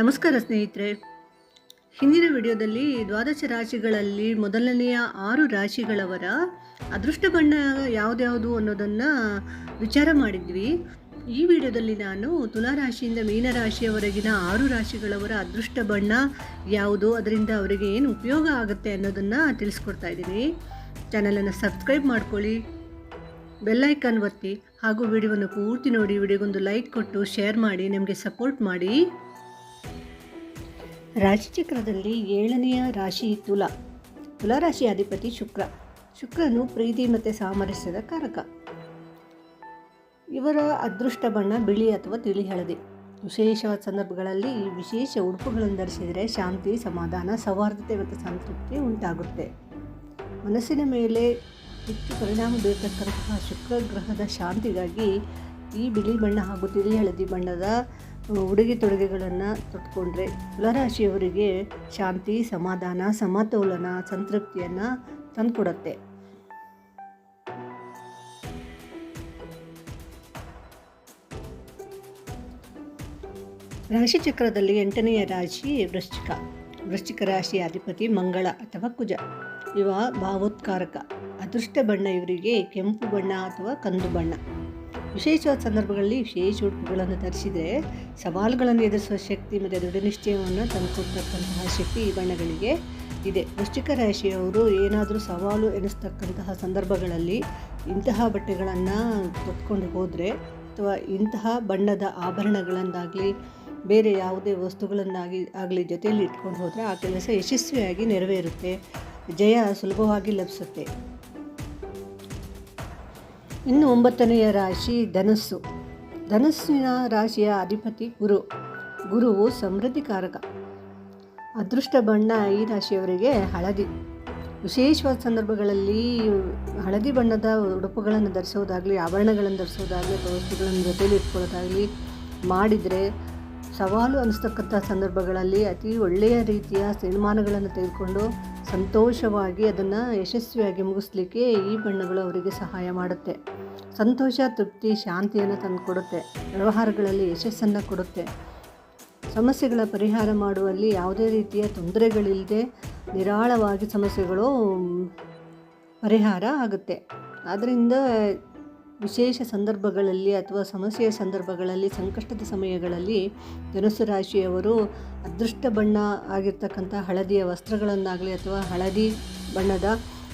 ನಮಸ್ಕಾರ ಸ್ನೇಹಿತರೆ. ಹಿಂದಿನ ವಿಡಿಯೋದಲ್ಲಿ ದ್ವಾದಶ ರಾಶಿಗಳಲ್ಲಿ ಮೊದಲನೆಯ ಆರು ರಾಶಿಗಳವರ ಅದೃಷ್ಟ ಬಣ್ಣ ಯಾವುದ್ಯಾವುದು ಅನ್ನೋದನ್ನು ವಿಚಾರ ಮಾಡಿದ್ವಿ. ಈ ವಿಡಿಯೋದಲ್ಲಿ ನಾನು ತುಲಾ ರಾಶಿಯಿಂದ ಮೀನರಾಶಿಯವರೆಗಿನ ಆರು ರಾಶಿಗಳವರ ಅದೃಷ್ಟ ಬಣ್ಣ ಯಾವುದು, ಅದರಿಂದ ಅವರಿಗೆ ಏನು ಉಪಯೋಗ ಆಗುತ್ತೆ ಅನ್ನೋದನ್ನು ತಿಳಿಸ್ಕೊಡ್ತಾ ಇದ್ದೀನಿ. ಚಾನಲನ್ನು ಸಬ್ಸ್ಕ್ರೈಬ್ ಮಾಡ್ಕೊಳ್ಳಿ ಬೆಲ್ಲೈಕನ್ ಒತ್ತಿ, ಹಾಗೂ ವಿಡಿಯೋವನ್ನು ಪೂರ್ತಿ ನೋಡಿ, ವಿಡಿಯೋಗೊಂದು ಲೈಕ್ ಕೊಟ್ಟು, ಶೇರ್ ಮಾಡಿ, ನಮಗೆ ಸಪೋರ್ಟ್ ಮಾಡಿ. ರಾಶಿಚಕ್ರದಲ್ಲಿ ಏಳನೆಯ ರಾಶಿ ತುಲಾ. ತುಲಾ ರಾಶಿ ಅಧಿಪತಿ ಶುಕ್ರ. ಶುಕ್ರನು ಪ್ರೀತಿ ಮತ್ತು ಸಾಮರಸ್ಯದ ಕಾರಕ. ಇವರ ಅದೃಷ್ಟ ಬಣ್ಣ ಬಿಳಿ ಅಥವಾ ತಿಳಿ ಹಳದಿ ವಿಶೇಷವಾದ ಸಂದರ್ಭಗಳಲ್ಲಿ ಈ ವಿಶೇಷ ಉಡುಪುಗಳನ್ನು ಧರಿಸಿದರೆ ಶಾಂತಿ, ಸಮಾಧಾನ, ಸೌಹಾರ್ದತೆ ಮತ್ತು ಸಂತೃಪ್ತಿ ಉಂಟಾಗುತ್ತೆ. ಮನಸ್ಸಿನ ಮೇಲೆ ಹೆಚ್ಚು ಪರಿಣಾಮ ಬೀರತಕ್ಕಂತಹ ಶುಕ್ರ ಗ್ರಹದ ಶಾಂತಿಗಾಗಿ ಈ ಬಿಳಿ ಬಣ್ಣ ಹಾಗೂ ತಿಳಿ ಹಳದಿ ಬಣ್ಣದ ಉಡುಗೆ ತೊಡುಗೆಗಳನ್ನು ತೊಟ್ಕೊಂಡ್ರೆ ತುಲಾರಾಶಿಯವರಿಗೆ ಶಾಂತಿ, ಸಮಾಧಾನ, ಸಮತೋಲನ, ಸಂತೃಪ್ತಿಯನ್ನು ತಂದುಕೊಡತ್ತೆ. ರಾಶಿಚಕ್ರದಲ್ಲಿ ಎಂಟನೆಯ ರಾಶಿ ವೃಶ್ಚಿಕ. ವೃಶ್ಚಿಕ ರಾಶಿಯ ಅಧಿಪತಿ ಮಂಗಳ ಅಥವಾ ಕುಜ. ಇವ ಭಾವೋತ್ಕಾರಕ. ಅದೃಷ್ಟ ಬಣ್ಣ ಇವರಿಗೆ ಕೆಂಪು ಬಣ್ಣ ಅಥವಾ ಕಂದು ಬಣ್ಣ. ವಿಶೇಷವಾದ ಸಂದರ್ಭಗಳಲ್ಲಿ ವಿಶೇಷ ಉಡುಪುಗಳನ್ನು ಧರಿಸಿದರೆ ಸವಾಲುಗಳನ್ನು ಎದುರಿಸುವ ಶಕ್ತಿ ಮತ್ತು ದೃಢನಿಶ್ಚಯವನ್ನು ತಂದುಕೊಡ್ತಕ್ಕಂತಹ ಶಕ್ತಿ ಈ ಬಣ್ಣಗಳಿಗೆ ಇದೆ. ವೃಶ್ಚಿಕ ರಾಶಿಯವರು ಏನಾದರೂ ಸವಾಲು ಎನಿಸ್ತಕ್ಕಂತಹ ಸಂದರ್ಭಗಳಲ್ಲಿ ಇಂತಹ ಬಟ್ಟೆಗಳನ್ನು ತೊತ್ಕೊಂಡು ಹೋದರೆ ಅಥವಾ ಇಂತಹ ಬಣ್ಣದ ಆಭರಣಗಳನ್ನಾಗಲಿ, ಬೇರೆ ಯಾವುದೇ ವಸ್ತುಗಳನ್ನಾಗಿ ಆಗಲಿ ಜೊತೆಯಲ್ಲಿ ಇಟ್ಕೊಂಡು ಹೋದರೆ ಆ ಕೆಲಸ ಯಶಸ್ವಿಯಾಗಿ ನೆರವೇರುತ್ತೆ, ಜಯ ಸುಲಭವಾಗಿ ಲಭಿಸುತ್ತೆ. ಇನ್ನು ಒಂಬತ್ತನೆಯ ರಾಶಿ ಧನಸ್ಸು. ಧನಸ್ಸಿನ ರಾಶಿಯ ಅಧಿಪತಿ ಗುರು. ಗುರುವು ಸಮೃದ್ಧಿಕಾರಕ. ಅದೃಷ್ಟ ಬಣ್ಣ ಈ ರಾಶಿಯವರಿಗೆ ಹಳದಿ. ವಿಶೇಷವಾದ ಸಂದರ್ಭಗಳಲ್ಲಿ ಹಳದಿ ಬಣ್ಣದ ಉಡುಪುಗಳನ್ನು ಧರಿಸೋದಾಗಲಿ, ಆಭರಣಗಳನ್ನು ಧರಿಸೋದಾಗಲಿ ಅಥವಾ ವಸ್ತುಗಳನ್ನು ಜೊತೆಯಲ್ಲಿ ಇಟ್ಕೊಳ್ಳೋದಾಗಲಿ ಮಾಡಿದರೆ ಸವಾಲು ಅನಿಸ್ತಕ್ಕಂಥ ಸಂದರ್ಭಗಳಲ್ಲಿ ಅತಿ ಒಳ್ಳೆಯ ರೀತಿಯ ತೀರ್ಮಾನಗಳನ್ನು ತೆಗೆದುಕೊಂಡು ಸಂತೋಷವಾಗಿ ಅದನ್ನು ಯಶಸ್ವಿಯಾಗಿ ಮುಗಿಸ್ಲಿಕ್ಕೆ ಈ ಬಣ್ಣಗಳು ಅವರಿಗೆ ಸಹಾಯ ಮಾಡುತ್ತೆ. ಸಂತೋಷ, ತೃಪ್ತಿ, ಶಾಂತಿಯನ್ನು ತಂದುಕೊಡುತ್ತೆ. ವ್ಯವಹಾರಗಳಲ್ಲಿ ಯಶಸ್ಸನ್ನು ಕೊಡುತ್ತೆ. ಸಮಸ್ಯೆಗಳ ಪರಿಹಾರ ಮಾಡುವಲ್ಲಿ ಯಾವುದೇ ರೀತಿಯ ತೊಂದರೆಗಳಿಲ್ಲದೆ ನಿರಾಳವಾಗಿ ಸಮಸ್ಯೆಗಳು, ಪರಿಹಾರ ಆಗುತ್ತೆ. ಆದ್ದರಿಂದ ವಿಶೇಷ ಸಂದರ್ಭಗಳಲ್ಲಿ ಅಥವಾ ಸಮಸ್ಯೆಯ ಸಂದರ್ಭಗಳಲ್ಲಿ, ಸಂಕಷ್ಟದ ಸಮಯಗಳಲ್ಲಿ ಧನುಸು ರಾಶಿಯವರು ಅದೃಷ್ಟ ಬಣ್ಣ ಆಗಿರ್ತಕ್ಕಂಥ ಹಳದಿಯ ವಸ್ತ್ರಗಳನ್ನಾಗಲಿ ಅಥವಾ ಹಳದಿ ಬಣ್ಣದ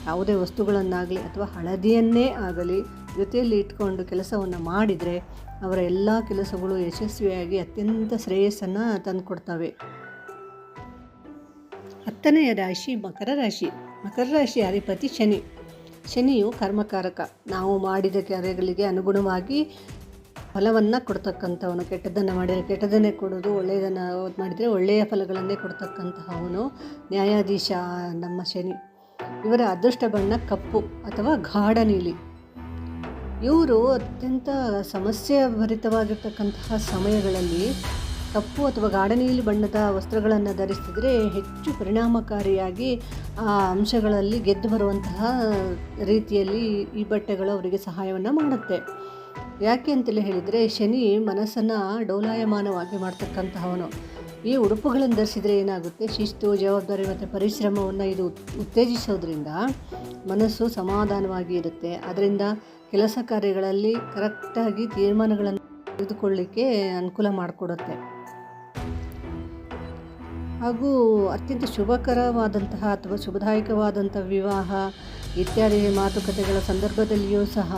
ಯಾವುದೇ ವಸ್ತುಗಳನ್ನಾಗಲಿ ಅಥವಾ ಹಳದಿಯನ್ನೇ ಆಗಲಿ ಜೊತೆಯಲ್ಲಿ ಇಟ್ಕೊಂಡು ಕೆಲಸವನ್ನು ಮಾಡಿದರೆ ಅವರ ಎಲ್ಲ ಕೆಲಸಗಳು ಯಶಸ್ವಿಯಾಗಿ ಅತ್ಯಂತ ಶ್ರೇಯಸ್ಸನ್ನು ತಂದುಕೊಡ್ತವೆ. ಹತ್ತನೆಯ ರಾಶಿ ಮಕರ ರಾಶಿ. ಮಕರ ರಾಶಿ ಅಧಿಪತಿ ಶನಿ. ಶನಿಯು ಕರ್ಮಕಾರಕ. ನಾವು ಮಾಡಿದ ಕಾರ್ಯಗಳಿಗೆ ಅನುಗುಣವಾಗಿ ಫಲವನ್ನು ಕೊಡ್ತಕ್ಕಂಥವನು. ಕೆಟ್ಟದನ್ನು ಮಾಡಿದರೆ ಕೆಟ್ಟದನ್ನೇ ಕೊಡೋದು ಒಳ್ಳೆಯದನ್ನು ಮಾಡಿದರೆ ಒಳ್ಳೆಯ ಫಲಗಳನ್ನೇ ಕೊಡ್ತಕ್ಕಂತಹವನು ನ್ಯಾಯಾಧೀಶ ನಮ್ಮ ಶನಿ. ಇವರ ಅದೃಷ್ಟ ಬಣ್ಣ ಕಪ್ಪು ಅಥವಾ ಗಾಢ ನೀಲಿ. ಇವರು ಅತ್ಯಂತ ಸಮಸ್ಯೆ ಭರಿತವಾಗಿರ್ತಕ್ಕಂತಹ ಸಮಯಗಳಲ್ಲಿ ಕಪ್ಪು ಅಥವಾ ಗಾಢನೀಲಿ ಬಣ್ಣದ ವಸ್ತ್ರಗಳನ್ನು ಧರಿಸಿದರೆ ಹೆಚ್ಚು ಪರಿಣಾಮಕಾರಿಯಾಗಿ ಆ ಅಂಶಗಳಲ್ಲಿ ಗೆದ್ದು ಬರುವಂತಹ ರೀತಿಯಲ್ಲಿ ಈ ಬಟ್ಟೆಗಳು ಅವರಿಗೆ ಸಹಾಯವನ್ನು ಮಾಡುತ್ತೆ. ಯಾಕೆ ಅಂತೇಳಿ ಹೇಳಿದರೆ ಶನಿ ಮನಸ್ಸನ್ನು ಡೌಲಾಯಮಾನವಾಗಿ ಮಾಡ್ತಕ್ಕಂತಹವನು. ಈ ಉಡುಪುಗಳನ್ನು ಧರಿಸಿದರೆ ಏನಾಗುತ್ತೆ? ಶಿಸ್ತು, ಜವಾಬ್ದಾರಿ ಮತ್ತು ಪರಿಶ್ರಮವನ್ನು ಇದು ಉತ್ತೇಜಿಸೋದ್ರಿಂದ ಮನಸ್ಸು ಸಮಾಧಾನವಾಗಿ ಇರುತ್ತೆ. ಅದರಿಂದ ಕೆಲಸ ಕಾರ್ಯಗಳಲ್ಲಿ ಕರೆಕ್ಟಾಗಿ ತೀರ್ಮಾನಗಳನ್ನು ತೆಗೆದುಕೊಳ್ಳಿಕ್ಕೆ ಅನುಕೂಲ ಮಾಡಿಕೊಡುತ್ತೆ. ಹಾಗೂ ಅತ್ಯಂತ ಶುಭಕರವಾದಂತಹ ಅಥವಾ ಶುಭದಾಯಕವಾದಂಥ ವಿವಾಹ ಇತ್ಯಾದಿ ಮಾತುಕತೆಗಳ ಸಂದರ್ಭದಲ್ಲಿಯೂ ಸಹ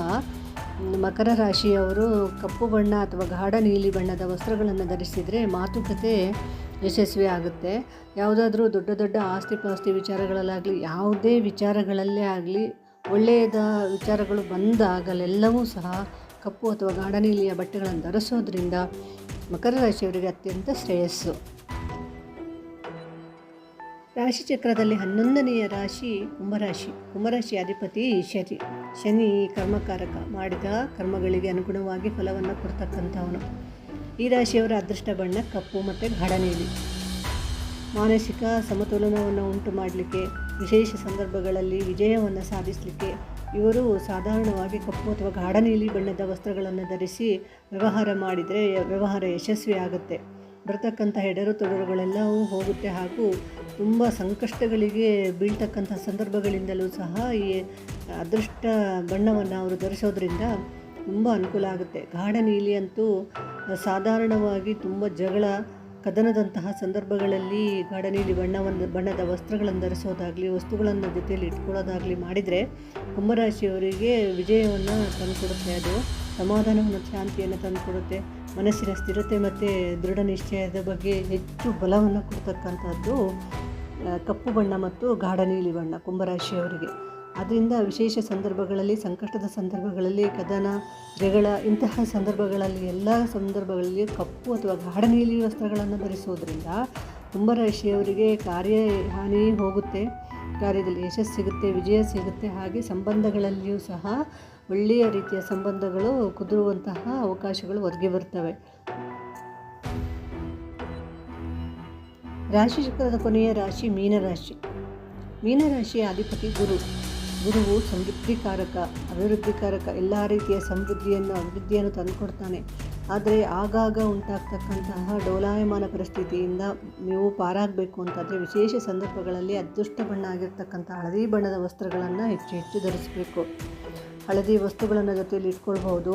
ಮಕರ ರಾಶಿಯವರು ಕಪ್ಪು ಬಣ್ಣ ಅಥವಾ ಗಾಢ ನೀಲಿ ಬಣ್ಣದ ವಸ್ತ್ರಗಳನ್ನು ಧರಿಸಿದರೆ ಮಾತುಕತೆ ಯಶಸ್ವಿ ಆಗುತ್ತೆ. ಯಾವುದಾದ್ರೂ ದೊಡ್ಡ ದೊಡ್ಡ ಆಸ್ತಿ ಪಾಸ್ತಿ ವಿಚಾರಗಳಲ್ಲಾಗಲಿ, ಯಾವುದೇ ವಿಚಾರಗಳಲ್ಲೇ ಆಗಲಿ, ಒಳ್ಳೆಯದ ವಿಚಾರಗಳು ಬಂದಾಗಲೆಲ್ಲವೂ ಸಹ ಕಪ್ಪು ಅಥವಾ ಗಾಢ ನೀಲಿಯ ಬಟ್ಟೆಗಳನ್ನು ಧರಿಸೋದ್ರಿಂದ ಮಕರ ರಾಶಿಯವರಿಗೆ ಅತ್ಯಂತ ಶ್ರೇಯಸ್ಸು. ರಾಶಿಚಕ್ರದಲ್ಲಿ ಹನ್ನೊಂದನೆಯ ರಾಶಿ ಕುಂಭರಾಶಿ. ಕುಂಭರಾಶಿ ಅಧಿಪತಿ ಶನಿ. ಶನಿ ಕರ್ಮಕಾರಕ. ಮಾಡಿದ ಕರ್ಮಗಳಿಗೆ ಅನುಗುಣವಾಗಿ ಫಲವನ್ನು ಕೊಡ್ತಕ್ಕಂಥವನು. ಈ ರಾಶಿಯವರ ಅದೃಷ್ಟ ಬಣ್ಣ ಕಪ್ಪು ಮತ್ತು ಗಾಢ ನೀಲಿ. ಮಾನಸಿಕ ಸಮತೋಲನವನ್ನು ಉಂಟು ಮಾಡಲಿಕ್ಕೆ, ವಿಶೇಷ ಸಂದರ್ಭಗಳಲ್ಲಿ ವಿಜಯವನ್ನು ಸಾಧಿಸಲಿಕ್ಕೆ ಇವರು ಸಾಧಾರಣವಾಗಿ ಕಪ್ಪು ಅಥವಾ ಗಾಢ ನೀಲಿ ಬಣ್ಣದ ವಸ್ತ್ರಗಳನ್ನು ಧರಿಸಿ ವ್ಯವಹಾರ ಮಾಡಿದರೆ ವ್ಯವಹಾರ ಯಶಸ್ವಿ ಆಗುತ್ತೆ ಬರ್ತಕ್ಕಂಥ ಹೆಡರು ತೊಡರುಗಳೆಲ್ಲವೂ ಹೋಗುತ್ತೆ ಹಾಗೂ ತುಂಬ ಸಂಕಷ್ಟಗಳಿಗೆ ಬೀಳ್ತಕ್ಕಂಥ ಸಂದರ್ಭಗಳಿಂದಲೂ ಸಹ ಈ ಅದೃಷ್ಟ ಬಣ್ಣವನ್ನು ಅವರು ಧರಿಸೋದ್ರಿಂದ ತುಂಬ ಅನುಕೂಲ ಆಗುತ್ತೆ. ಗಾಢ ನೀಲಿ ಅಂತೂ ಸಾಧಾರಣವಾಗಿ ತುಂಬ ಜಗಳ, ಕದನದಂತಹ ಸಂದರ್ಭಗಳಲ್ಲಿ ಗಾಢ ನೀಲಿ ಬಣ್ಣವನ್ನು, ಬಣ್ಣದ ವಸ್ತ್ರಗಳನ್ನು ಧರಿಸೋದಾಗಲಿ, ವಸ್ತುಗಳನ್ನು ಜೊತೆಯಲ್ಲಿ ಇಟ್ಕೊಳ್ಳೋದಾಗಲಿ ಮಾಡಿದರೆ ಕುಂಭರಾಶಿಯವರಿಗೆ ವಿಜಯವನ್ನು ತಂದುಕೊಡುತ್ತೆ. ಅದು ಸಮಾಧಾನವನ್ನು, ಶಾಂತಿಯನ್ನು ತಂದುಕೊಡುತ್ತೆ. ಮನಸ್ಸಿನ ಸ್ಥಿರತೆ ಮತ್ತು ದೃಢ ನಿಶ್ಚಯದ ಬಗ್ಗೆ ಹೆಚ್ಚು ಬಲವನ್ನು ಕೊಡ್ತಕ್ಕಂಥದ್ದು ಕಪ್ಪು ಬಣ್ಣ ಮತ್ತು ಗಾಢ ನೀಲಿ ಬಣ್ಣ ಕುಂಭರಾಶಿಯವರಿಗೆ. ಅದರಿಂದ ವಿಶೇಷ ಸಂದರ್ಭಗಳಲ್ಲಿ, ಸಂಕಷ್ಟದ ಸಂದರ್ಭಗಳಲ್ಲಿ, ಕದನ ಜಗಳ ಇಂತಹ ಸಂದರ್ಭಗಳಲ್ಲಿ, ಎಲ್ಲ ಸಂದರ್ಭಗಳಲ್ಲಿ ಕಪ್ಪು ಅಥವಾ ಗಾಢ ನೀಲಿ ವಸ್ತ್ರಗಳನ್ನು ಧರಿಸೋದ್ರಿಂದ ಕುಂಭರಾಶಿಯವರಿಗೆ ಕಾರ್ಯ ಹಾನಿ ಹೋಗುತ್ತೆ, ಕಾರ್ಯದಲ್ಲಿ ಯಶಸ್ಸು ಸಿಗುತ್ತೆ, ವಿಜಯ ಸಿಗುತ್ತೆ. ಹಾಗೆ ಸಂಬಂಧಗಳಲ್ಲಿಯೂ ಸಹ ಒಳ್ಳೆಯ ರೀತಿಯ ಸಂಬಂಧಗಳು ಕುದುರುವಂತಹ ಅವಕಾಶಗಳು ಹೊರಗೆ ಬರ್ತವೆ. ರಾಶಿ ಚಕ್ರದ ಕೊನೆಯ ರಾಶಿ ಮೀನರಾಶಿ ಮೀನರಾಶಿಯ ಅಧಿಪತಿ ಗುರು. ಗುರುವು ಸಮೃದ್ಧಿಕಾರಕ, ಅಭಿವೃದ್ಧಿಕಾರಕ, ಎಲ್ಲ ರೀತಿಯ ಸಮೃದ್ಧಿಯನ್ನು, ಅಭಿವೃದ್ಧಿಯನ್ನು ತಂದುಕೊಡ್ತಾನೆ. ಆದರೆ ಆಗಾಗ ಉಂಟಾಗ್ತಕ್ಕಂತಹ ಡೋಲಾಯಮಾನ ಪರಿಸ್ಥಿತಿಯಿಂದ ನೀವು ಪಾರಾಗಬೇಕು ಅಂತಾದರೆ ವಿಶೇಷ ಸಂದರ್ಭಗಳಲ್ಲಿ ಅದೃಷ್ಟ ಬಣ್ಣ ಆಗಿರ್ತಕ್ಕಂಥ ಹಳದಿ ಬಣ್ಣದ ವಸ್ತ್ರಗಳನ್ನು ಹೆಚ್ಚು ಹೆಚ್ಚು ಧರಿಸಬೇಕು. ಹಳದಿ ವಸ್ತುಗಳನ್ನು ಜೊತೆಯಲ್ಲಿ ಇಟ್ಕೊಳ್ಬಹುದು.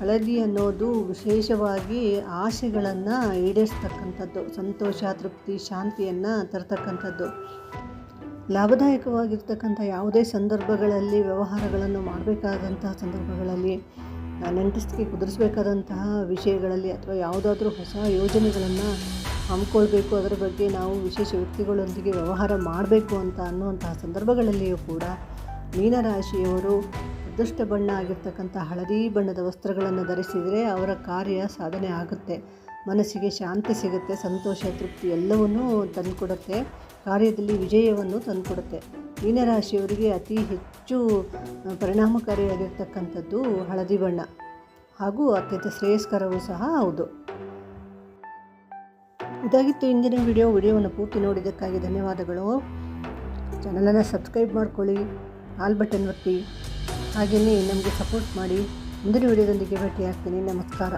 ಹಳದಿ ಅನ್ನೋದು ವಿಶೇಷವಾಗಿ ಆಸೆಗಳನ್ನು ಈಡೇರಿಸ್ತಕ್ಕಂಥದ್ದು, ಸಂತೋಷ, ತೃಪ್ತಿ, ಶಾಂತಿಯನ್ನು ತರತಕ್ಕಂಥದ್ದು. ಲಾಭದಾಯಕವಾಗಿರ್ತಕ್ಕಂಥ ಯಾವುದೇ ಸಂದರ್ಭಗಳಲ್ಲಿ ವ್ಯವಹಾರಗಳನ್ನು ಮಾಡಬೇಕಾದಂತಹ ಸಂದರ್ಭಗಳಲ್ಲಿ ನೆಂಟಸ್ತಿಗೆ ಕುದುರಿಸಬೇಕಾದಂತಹ ವಿಷಯಗಳಲ್ಲಿ ಅಥವಾ ಯಾವುದಾದ್ರೂ ಹೊಸ ಯೋಜನೆಗಳನ್ನು ಹಮ್ಮಿಕೊಳ್ಬೇಕು. ಅದರ ಬಗ್ಗೆ ನಾವು ವಿಶೇಷ ವ್ಯಕ್ತಿಗಳೊಂದಿಗೆ ವ್ಯವಹಾರ ಮಾಡಬೇಕು ಅಂತ ಅನ್ನುವಂತಹ ಸಂದರ್ಭಗಳಲ್ಲಿಯೂ ಕೂಡ ಮೀನರಾಶಿಯವರು ಅದೃಷ್ಟ ಬಣ್ಣ ಆಗಿರ್ತಕ್ಕಂಥ ಹಳದಿ ಬಣ್ಣದ ವಸ್ತ್ರಗಳನ್ನು ಧರಿಸಿದರೆ ಅವರ ಕಾರ್ಯ ಸಾಧನೆ ಆಗುತ್ತೆ. ಮನಸ್ಸಿಗೆ ಶಾಂತಿ ಸಿಗುತ್ತೆ, ಸಂತೋಷ, ತೃಪ್ತಿ ಎಲ್ಲವನ್ನೂ ತಂದುಕೊಡುತ್ತೆ. ಕಾರ್ಯದಲ್ಲಿ ವಿಜಯವನ್ನು ತಂದುಕೊಡುತ್ತೆ. ಮೀನರಾಶಿಯವರಿಗೆ ಅತಿ ಹೆಚ್ಚು ಪರಿಣಾಮಕಾರಿಯಾಗಿರ್ತಕ್ಕಂಥದ್ದು ಹಳದಿ ಬಣ್ಣ. ಹಾಗೂ ಅತ್ಯಂತ ಶ್ರೇಯಸ್ಕರವೂ ಸಹ ಹೌದು. ಇದಾಗಿತ್ತು ಇಂದಿನ ವಿಡಿಯೋ. ವಿಡಿಯೋವನ್ನು ಪೂರ್ತಿ ನೋಡಿದ್ದಕ್ಕಾಗಿ ಧನ್ಯವಾದಗಳು. ಚಾನಲನ್ನು ಸಬ್ಸ್ಕ್ರೈಬ್ ಮಾಡ್ಕೊಳ್ಳಿ, ಆಲ್ ಬಟನ್ ಒತ್ತಿ. ಹಾಗೆಯೇ ನಮಗೆ ಸಪೋರ್ಟ್ ಮಾಡಿ. ಮುಂದಿನ ವಿಡಿಯೋದೊಂದಿಗೆ ಭೇಟಿ ಆಗ್ತೀನಿ ನಮಸ್ಕಾರ.